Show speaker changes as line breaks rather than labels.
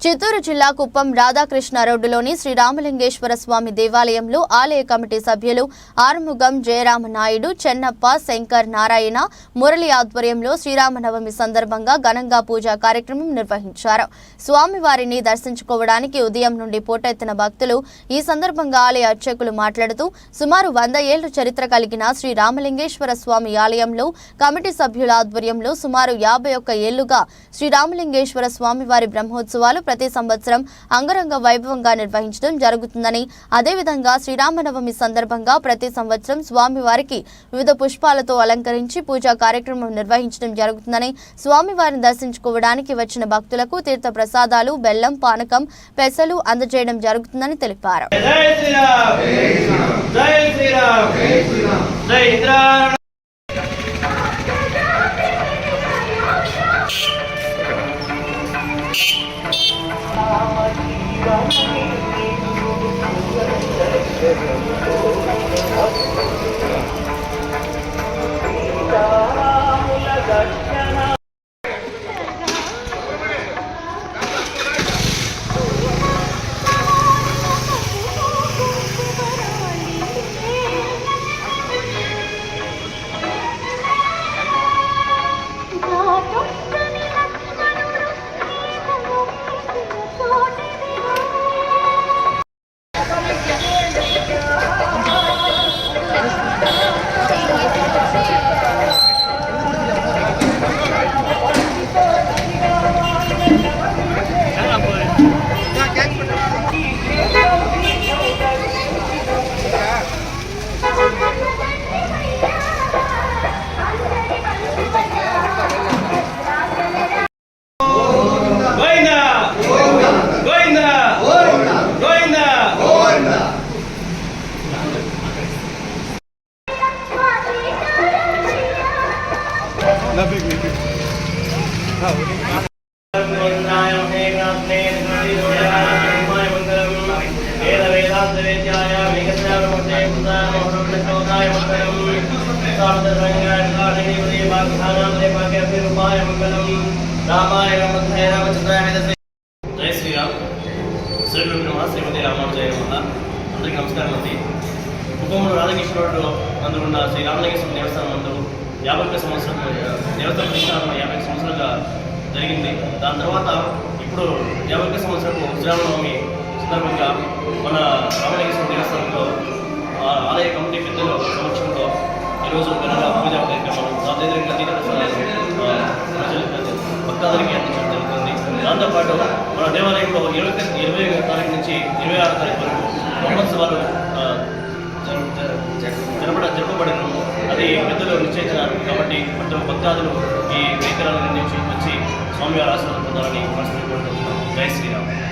చిత్తూరు జిల్లా కుప్పం రాధాకృష్ణ రోడ్డులోని శ్రీరామలింగేశ్వర స్వామి దేవాలయంలో ఆలయ కమిటీ సభ్యులు ఆర్ముగం జయరామ నాయుడు చెన్నప్ప శంకర్ నారాయణ మురళి ఆధ్వర్యంలో శ్రీరామనవమి సందర్భంగా ఘనంగా పూజా కార్యక్రమం నిర్వహించారు. స్వామివారిని దర్శించుకోవడానికి ఉదయం నుండి పోటెత్తిన భక్తులు ఈ సందర్భంగా ఆలయ అర్చకులు మాట్లాడుతూ సుమారు వంద ఏళ్ళ చరిత్ర కలిగిన శ్రీ రామలింగేశ్వర స్వామి ఆలయంలో కమిటీ సభ్యుల ఆధ్వర్యంలో సుమారు యాభై ఒక్క ఏళ్ళుగా శ్రీరామలింగేశ్వర స్వామివారి బ్రహ్మోత్సవాలు ప్రతి సంవత్సరం అంగరంగ వైభవంగా నిర్వహించడం జరుగుతుందని అదేవిధంగా శ్రీరామనవమి సందర్భంగా ప్రతి సంవత్సరం స్వామివారికి వివిధ పుష్పాలతో అలంకరించి పూజా కార్యక్రమం నిర్వహించడం జరుగుతుందని స్వామివారిని దర్శించుకోవడానికి వచ్చిన భక్తులకు తీర్థ ప్రసాదాలు బెల్లం పానకం పెసలు అందజేయడం జరుగుతుందని తెలిపారు.
రామాయ రామధ్యాయ రామచంద్రాయ జై శ్రీరామ్. శ్రీ నమ శ్రీమతి రామానుజయ నమ అందరికీ నమస్కారం అండి. కుటుంబంలో రాధాకృష్ణ అందుకున్న శ్రీ రామలింగేశ్వర దేవస్థానం నందు యాభై ఒక్క సంవత్సరం దేవస్థానం ప్రతిష్టాపన యాభై సంవత్సరాలుగా జరిగింది. దాని తర్వాత ఇప్పుడు యాభై ఒక్క సంవత్సరపు శ్రీరామనవమి సందర్భంగా మన రామలింగేశ్వర దేవస్థానంలో ఆలయ కమిటీ పెద్దల సమక్షంలో ఈరోజు ఘనంగా పూజ కార్యక్రమం అదేవిధంగా తీర్థ అందించడం జరుగుతుంది. దాంతోపాటు మన దేవాలయంలో ఇరవై ఇరవై తారీఖు నుంచి ఇరవై ఆరు తారీఖు వరకు బ్రహ్మోత్సవాలు భక్తాదులు ఈ వేదికల నుంచి వచ్చి స్వామివారి ఆశీర్వాదం పొందాలని మనసు కోరుకుంటున్నాం. జై శ్రీరామ్.